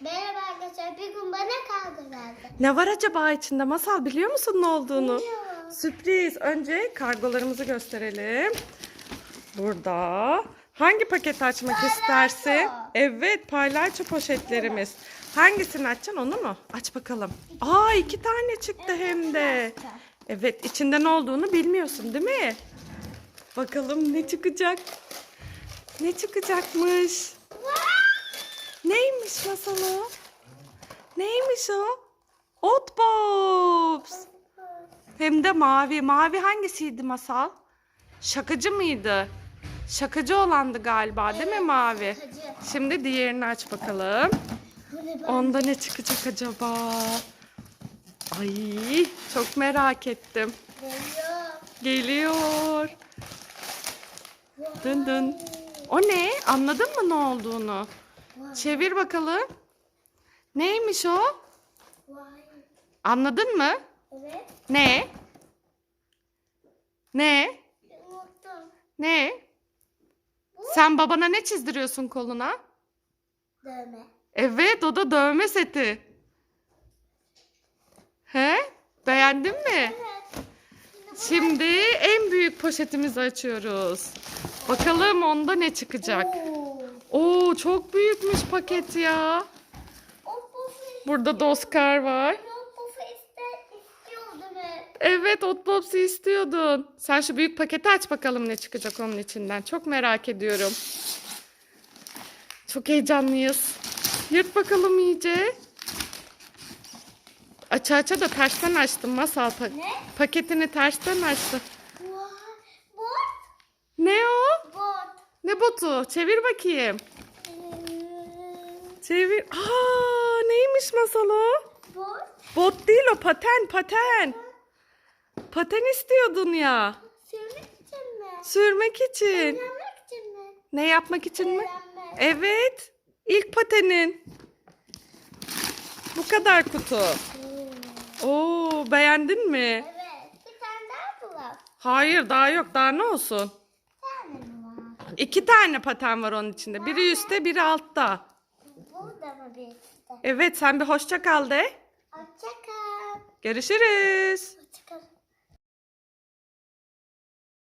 Merhaba arkadaşlar. Bir gün bana kaldı verdi. Ne var acaba içinde Masal biliyor musun ne olduğunu? Bilmiyorum. Sürpriz. Önce kargolarımızı gösterelim. Burada. Hangi paketi açmak Palyaço. istersin? Evet palyaço poşetlerimiz. Hangisini açacaksın onu mu? Aç bakalım. Aa iki tane çıktı hem de. Evet içinde ne olduğunu bilmiyorsun değil mi? Bakalım ne çıkacak? Ne çıkacakmış? Neymiş masal o? Neymiş o? Otbops. Hem de mavi. Mavi hangisiydi masal? Şakacı mıydı? Şakacı olandı galiba değil mi mavi? Şakacı. Şimdi diğerini aç bakalım. Onda ne çıkacak acaba? Ay çok merak ettim. Geliyor. Geliyor. Dın dın. O ne? Anladın mı ne olduğunu? Çevir bakalım. Neymiş o? Anladın mı? Evet. Ne? Ne? Unuttum. Ne? Sen babana ne çizdiriyorsun koluna? Dövme. Evet, o da dövme seti. He? Beğendin mi? Evet. Şimdi en büyük poşetimizi açıyoruz. Bakalım onda ne çıkacak. Oo. Oo, çok büyükmüş paket ya. Burada Doskar var. Evet, Otbops'u istiyordun. Sen şu büyük paketi aç bakalım ne çıkacak onun içinden. Çok merak ediyorum. Çok heyecanlıyız. Yırt bakalım iyice. Aça aça da tersten açtım masal pa- Ne? paketini tersten açtım. Vay. Bot. Ne o? Bot. Ne botu? Çevir bakayım. Çevir. Aa, neymiş masal o? Bot. Bot değil o paten paten. Paten istiyordun ya. Sürmek için mi? Sürmek için. Öğrenmek için mi? Ne yapmak için mi? Evet. İlk patenin. Bu kadar kutu. Hmm. Oo, beğendin mi? Evet. Bir tane daha bulalım. Hayır, daha yok. Daha ne olsun? Bir tane mi var? İki tane paten var onun içinde. Biri üstte, biri altta. Burada mı bir işte? Evet, sen bir hoşça kal de. Hoşça kal. Görüşürüz.